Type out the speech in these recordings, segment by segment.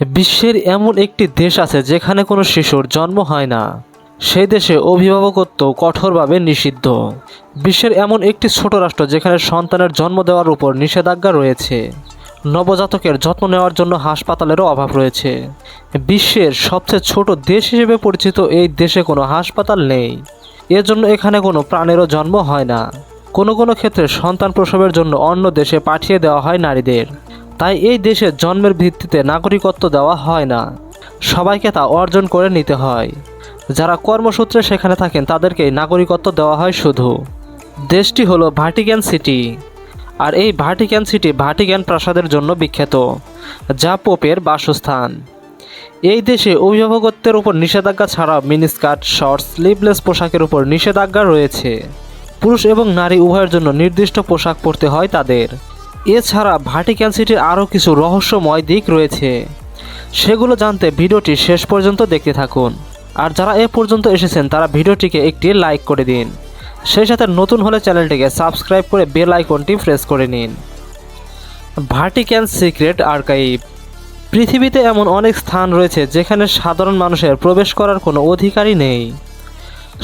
বিশ্বের এমন একটি দেশ আছে যেখানে কোনো শিশুর জন্ম হয় না। সেই দেশে অভিভাবকত্ব কঠোরভাবে নিষিদ্ধ। বিশ্বের এমন একটি ছোট রাষ্ট্র যেখানে সন্তানের জন্ম দেওয়ার উপর নিষেধাজ্ঞা রয়েছে। নবজাতকের যত্ন নেওয়ার জন্য হাসপাতালেরও অভাব রয়েছে। বিশ্বের সবচেয়ে ছোট দেশ হিসেবে পরিচিত এই দেশে কোনো হাসপাতাল নেই। এজন্য এখানে কোনো প্রাণেরও জন্ম হয় না। কোনো কোনো ক্ষেত্রে সন্তান প্রসবের জন্য অন্য দেশে পাঠিয়ে দেওয়া হয় নারীদের। তাই এই দেশে জন্মের ভিত্তিতে নাগরিকত্ব দেওয়া হয় না। সবাইকে তা অর্জন করে নিতে হয়। যারা কর্মসূত্রে সেখানে থাকেন, তাদেরকেই নাগরিকত্ব দেওয়া হয় শুধু। দেশটি হলো ভাটিকান সিটি। আর এই ভাটিকান সিটি ভাটিকান প্রাসাদের জন্য বিখ্যাত, যা পোপের বাসস্থান। এই দেশে অভিভাবকত্বের উপর নিষেধাজ্ঞা ছাড়াও মিনিস্কার্ট শর্টস স্লিভলেস পোশাকের উপর নিষেধাজ্ঞা রয়েছে। পুরুষ এবং নারী উভয়ের জন্য নির্দিষ্ট পোশাক পরতে হয় তাদের। এছাড়া ভাটিকান সিটির আরও কিছু রহস্যময় দিক রয়েছে। সেগুলো জানতে ভিডিওটি শেষ পর্যন্ত দেখতে থাকুন। আর যারা এ পর্যন্ত এসেছেন, তারা ভিডিওটিকে একটি লাইক করে দিন। সেই সাথে নতুন হলে চ্যানেলটিকে সাবস্ক্রাইব করে বেল আইকনটি প্রেস করে নিন। Vertical secret archive. পৃথিবীতে এমন অনেক স্থান রয়েছে যেখানে সাধারণ মানুষের প্রবেশ করার কোনো অধিকারই নেই।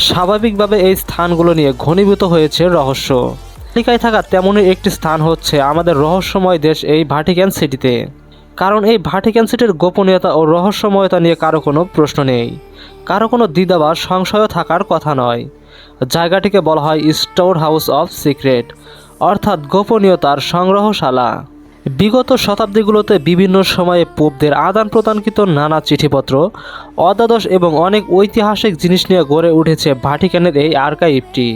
স্বাভাবিকভাবে এই স্থানগুলো নিয়ে ঘনীভূত হয়েছে রহস্য। তালিকায় থাকা তেমনই একটি স্থান হচ্ছে আমাদের রহস্যময় দেশ এই ভাটিক্যান সিটিতে। কারণ এই ভাটিক্যান সিটির গোপনীয়তা ও রহস্যময়তা নিয়ে কারও কোনো প্রশ্ন নেই। কারও কোনো দ্বিধা বা সংশয়ও থাকার কথা নয়। জায়গাটিকে বলা হয় স্টোর হাউস অফ সিক্রেট, অর্থাৎ গোপনীয়তার সংগ্রহশালা। বিগত শতাব্দীগুলোতে বিভিন্ন সময়ে পোপদের আদান প্রদানকৃত নানা চিঠিপত্র, অদ্বাদশ এবং অনেক ঐতিহাসিক জিনিস নিয়ে গড়ে উঠেছে ভাটিকানের এই আর্কাইভটি।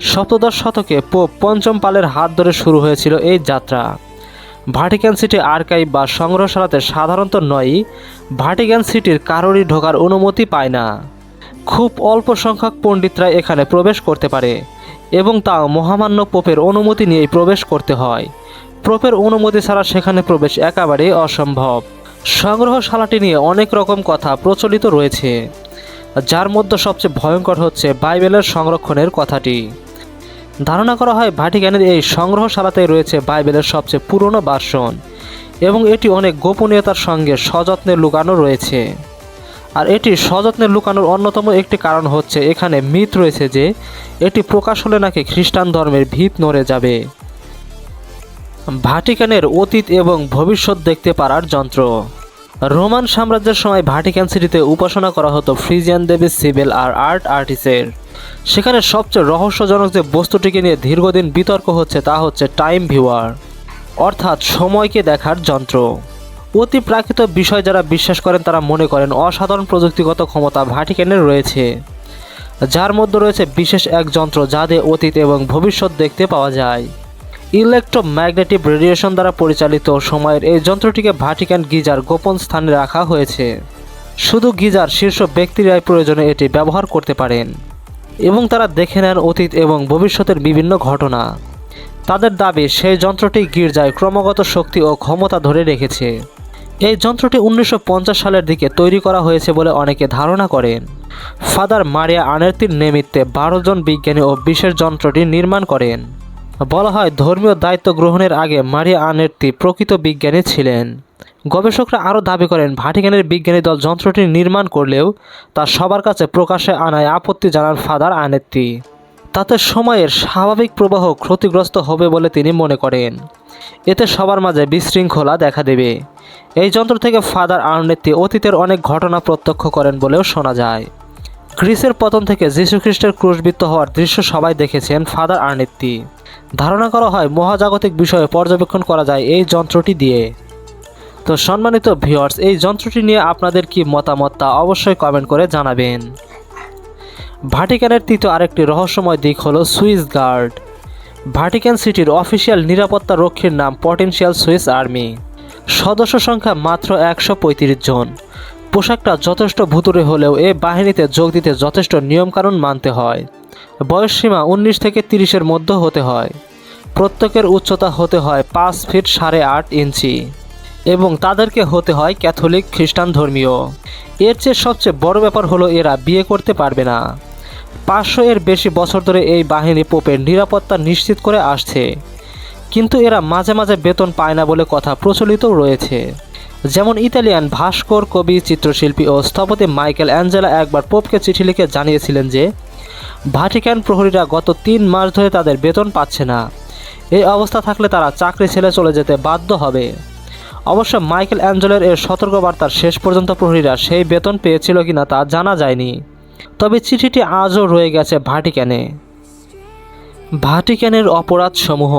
সপ্তদশ শতকে পোপ পঞ্চম পালের হাত ধরে শুরু হয়েছিল এই যাত্রা। ভাটিকান সিটি আর্কাইভ বা সংগ্রহশালাতে সাধারণত নয়ই, ভাটিকান সিটির কারোরই ঢোকার অনুমতি পায় না। খুব অল্প সংখ্যক পণ্ডিতরা এখানে প্রবেশ করতে পারে এবং তাও মহামান্য পোপের অনুমতি নিয়েই প্রবেশ করতে হয়। পোপের অনুমতি ছাড়া সেখানে প্রবেশ একেবারেই অসম্ভব। সংগ্রহশালাটি নিয়ে অনেক রকম কথা প্রচলিত রয়েছে, যার মধ্যে সবচেয়ে ভয়ঙ্কর হচ্ছে বাইবেলের সংরক্ষণের কথাটি। ধারণা করা হয় ভাটিকানের এই সংগ্রহশালাতে রয়েছে বাইবেলের সবচেয়ে পুরনো ভার্সন এবং এটি অনেক গোপনীয়তার সঙ্গে সযত্নে লুকানো রয়েছে। আর এটি সযত্নে লুকানোর অন্যতম একটি কারণ হচ্ছে এখানে মিথ রয়েছে যে এটি প্রকাশ হলে নাকি খ্রিস্টান ধর্মের ভিত নড়ে যাবে। ভাটিকানের অতীত এবং ভবিষ্যৎ দেখতে পারার যন্ত্র। রোমান সাম্রাজ্যের সময় ভাটিকান সিটিতে উপাসনা করা হতো ফ্রিজিয়ান দেবী সিবেল আর আর্ট আর্টিসের। সেখানে সবচেয়ে রহস্যজনক যে বস্তুটিকে নিয়ে দীর্ঘদিন বিতর্ক হচ্ছে তা হচ্ছে টাইম ভিউয়ার অর্থাৎ সময়কে দেখার যন্ত্র। অতি প্রাকৃত বিষয় যারা বিশ্বাস করেন তারা মনে করেন অসাধারণ প্রযুক্তিগত ক্ষমতা ভাটিকানের রয়েছে, যার মধ্যে রয়েছে বিশেষ এক যন্ত্র যা দিয়ে অতীত এবং ভবিষ্যৎ দেখতে পাওয়া যায়। ইলেকট্রোম্যাগনেটিক রেডিয়েশন দ্বারা পরিচালিত সময়ের এই যন্ত্রটিকে ভাটিকান গিজার গোপন স্থানে রাখা হয়েছে। শুধু গিজার, শীর্ষ ব্যক্তিরাই প্রয়োজনে এটি ব্যবহার করতে পারেন। এবং তারা দেখে নেন অতীত এবং ভবিষ্যতের বিভিন্ন ঘটনা। তাদের দাবি, সেই যন্ত্রটি গির্জায় ক্রমাগত শক্তি ও ক্ষমতা ধরে রেখেছে। এই যন্ত্রটি উনিশশো পঞ্চাশ সালের দিকে তৈরি করা হয়েছে বলে অনেকে ধারণা করেন। ফাদার মারিয়া আনেরতির নেমিত্তে বারো জন বিজ্ঞানী ও বিশেষ যন্ত্রটি নির্মাণ করেন। বলা হয়, ধর্মীয় দায়িত্ব গ্রহণের আগে মারিয়া আনেরতি প্রকৃত বিজ্ঞানী ছিলেন। গবেষকরা আরও দাবি করেন, ভাটিকানের বিজ্ঞানী দল যন্ত্রটি নির্মাণ করলেও তা সবার কাছে প্রকাশে আনায় আপত্তি জানান ফাদার আনেত্তি তাতে সময়ের স্বাভাবিক প্রবাহ ক্ষতিগ্রস্ত হবে বলে তিনি মনে করেন। এতে সবার মাঝে বিশৃঙ্খলা দেখা দেবে। এই যন্ত্র থেকে ফাদার আর্নেত্তি অতীতের অনেক ঘটনা প্রত্যক্ষ করেন বলেও শোনা যায়। গ্রিসের পতন থেকে যীশুখ্রিস্টের ক্রুশবিদ্ধ হওয়ার দৃশ্য সবাই দেখেছেন ফাদার আর্নেত্তি ধারণা করা হয় মহাজাগতিক বিষয়ে পর্যবেক্ষণ করা যায় এই যন্ত্রটি দিয়ে। তো সম্মানিত ভিউয়ার্স, এই যন্ত্রটি নিয়ে আপনাদের কি মতামত তা অবশ্যই কমেন্ট করে জানাবেন। ভাটিকানের তৃতীয় আরেকটি রহস্যময় দিক হলো সুইস গার্ড। ভাটিকান সিটির অফিসিয়াল নিরাপত্তা রক্ষীর নাম পটেনশিয়াল সুইস আর্মি। সদস্য সংখ্যা মাত্র একশো পঁয়ত্রিশ জন। পোশাকটা যথেষ্ট ভুতুরে হলেও এ বাহিনীতে যোগ দিতে যথেষ্ট নিয়মকানুন মানতে হয়। বয়সসীমা উনিশ থেকে তিরিশের মধ্যে হতে হয়। প্রত্যেকের উচ্চতা হতে হয় পাঁচ ফিট সাড়ে আট ইঞ্চি। এবং তাদেরকে হতে হয় ক্যাথলিক, খ্রিস্টান ধর্মীয়। এর চেয়ে সবচেয়ে বড় ব্যাপার হলো এরা বিয়ে করতে পারবে না। পাঁচশো এর বেশি বছর ধরে এই বাহিনী পোপের নিরাপত্তা নিশ্চিত করে আসছে। কিন্তু এরা মাঝে মাঝে বেতন পায় না বলে কথা প্রচলিত রয়েছে। যেমন ইতালিয়ান ভাস্কর কবি, চিত্রশিল্পী ও স্থপতি মাইকেল অ্যাঞ্জেলা একবার পোপকে চিঠি লিখে জানিয়েছিলেন যে ভাটিকান প্রহরীরা গত তিন মাস ধরে তাদের বেতন পাচ্ছে না। এই অবস্থা থাকলে তারা চাকরি ছেড়ে চলে যেতে বাধ্য হবে। অবশ্য মাইকেল অ্যাঞ্জেলের এর সতর্কবার্তার শেষ পর্যন্ত প্রহরীরা সেই বেতন পেয়েছিল কিনা তা জানা যায়নি। তবে চিঠিটি আজও রয়ে গেছে ভাটিক্যানে। ভাটিক্যানের অপরাধসমূহ।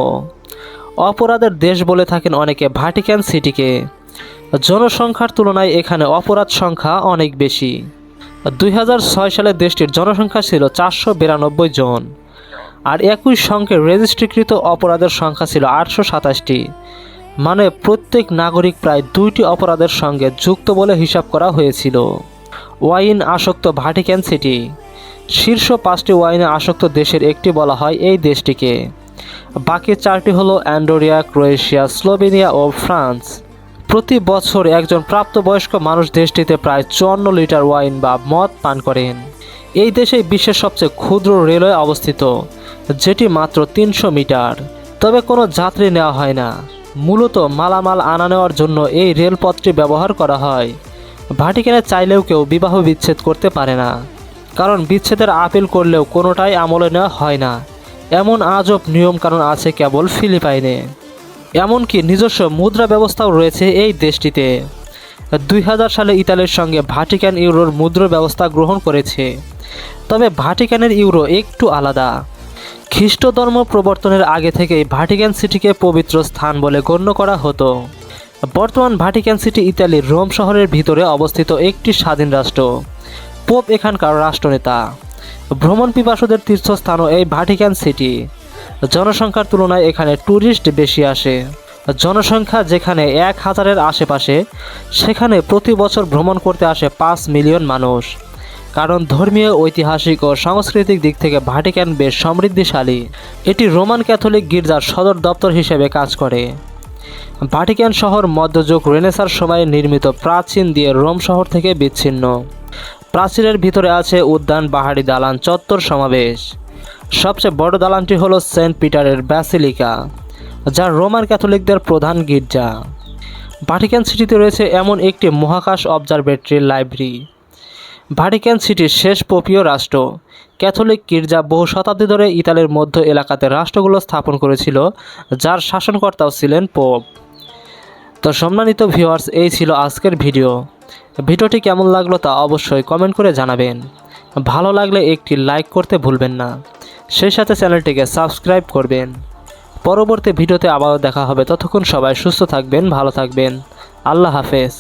অপরাধের দেশ বলে থাকেন অনেকে ভাটিক্যান সিটিকে। জনসংখ্যার তুলনায় এখানে অপরাধ সংখ্যা অনেক বেশি। দুই হাজার ছয় সালে দেশটির জনসংখ্যা ছিল চারশো বিরানব্বই জন। আর একই সঙ্গে রেজিস্ট্রিকৃত অপরাধের সংখ্যা ছিল আটশো সাতাশটি। মানে প্রত্যেক নাগরিক প্রায় দুইটি অপরাধের সঙ্গে যুক্ত বলে হিসাব করা হয়েছিল। ওয়াইন আসক্ত ভাটিকান সিটি। শীর্ষ পাঁচটি ওয়াইনে আসক্ত দেশের একটি বলা হয় এই দেশটিকে। বাকি চারটি হলো অ্যান্ডোরিয়া, ক্রোয়েশিয়া, স্লোভেনিয়া ও ফ্রান্স। প্রতি বছর একজন প্রাপ্তবয়স্ক মানুষ দেশটিতে প্রায় চুয়ান্ন লিটার ওয়াইন বা মদ পান করেন। এই দেশে বিশ্বের সবচেয়ে ক্ষুদ্র রেলওয়ে অবস্থিত, যেটি মাত্র তিনশো মিটার। তবে কোনো যাত্রী নেওয়া হয় না। মূলত মালামাল আনা নেওয়ার জন্য এই রেলপথটি ব্যবহার করা হয়। ভাটিকানে চাইলেও কেউ বিবাহ বিচ্ছেদ করতে পারে না। কারণ বিচ্ছেদের আপিল করলেও কোনোটাই আমলে নেওয়া হয় না। এমন আজব নিয়মকানুন আছে কেবল ফিলিপাইনে। এমনকি নিজস্ব মুদ্রা ব্যবস্থাও রয়েছে এই দেশটিতে। দুই হাজার সালে ইতালির সঙ্গে ভাটিকান ইউরোর মুদ্রা ব্যবস্থা গ্রহণ করেছে। তবে ভাটিকানের ইউরো একটু আলাদা। খ্রিস্ট ধর্ম প্রবর্তনের আগে থেকেই ভাটিকান সিটিকে পবিত্র স্থান বলে গণ্য করা হতো। বর্তমান ভাটিকান সিটি ইতালির রোম শহরের ভিতরে অবস্থিত একটি স্বাধীন রাষ্ট্র। পোপ এখানকার রাষ্ট্রনেতা। ভ্রমণ পিপাসুদের তীর্থস্থানও এই ভাটিকান সিটি। জনসংখ্যার তুলনায় এখানে ট্যুরিস্ট বেশি আসে। জনসংখ্যা যেখানে এক হাজারের আশেপাশে, সেখানে প্রতি বছর ভ্রমণ করতে আসে পাঁচ মিলিয়ন মানুষ। কারণ ধর্মীয়, ঐতিহাসিক ও সাংস্কৃতিক দিক থেকে ভাটিকান বেশ সমৃদ্ধিশালী। এটি রোমান ক্যাথলিক গির্জার সদর দপ্তর হিসেবে কাজ করে। ভাটিকান শহর মধ্যযুগ রেনেসার সময়ে নির্মিত প্রাচীন দিয়ে রোম শহর থেকে বিচ্ছিন্ন। প্রাচীরের ভিতরে আছে উদ্যান পাহাড়ি দালান, চত্বর সমাবেশ। সবচেয়ে বড় দালানটি হলো সেন্ট পিটারের ব্যাসিলিকা যা রোমান ক্যাথলিকদের প্রধান গির্জা। ভাটিকান সিটিতে রয়েছে এমন একটি মহাকাশ অবজারভেটরি লাইব্রেরি। ভাটিকান সিটির শেষ পোপীয় রাষ্ট্র। ক্যাথলিক গির্জা বহু শতাব্দী ধরে ইতালির মধ্য এলাকাতে রাষ্ট্রগুলো স্থাপন করেছিল, যার শাসনকর্তাও ছিলেন পোপ। তো সম্মানিত ভিউয়ার্স, এই ছিল আজকের ভিডিও। ভিডিওটি কেমন লাগল তা অবশ্যই কমেন্ট করে জানাবেন। ভালো লাগলে একটি লাইক করতে ভুলবেন না। সেই সাথে চ্যানেলটিকে সাবস্ক্রাইব করবেন। পরবর্তী ভিডিওতে আবারও দেখা হবে। ততক্ষণ সবাই সুস্থ থাকবেন, ভালো থাকবেন। আল্লাহ হাফেজ।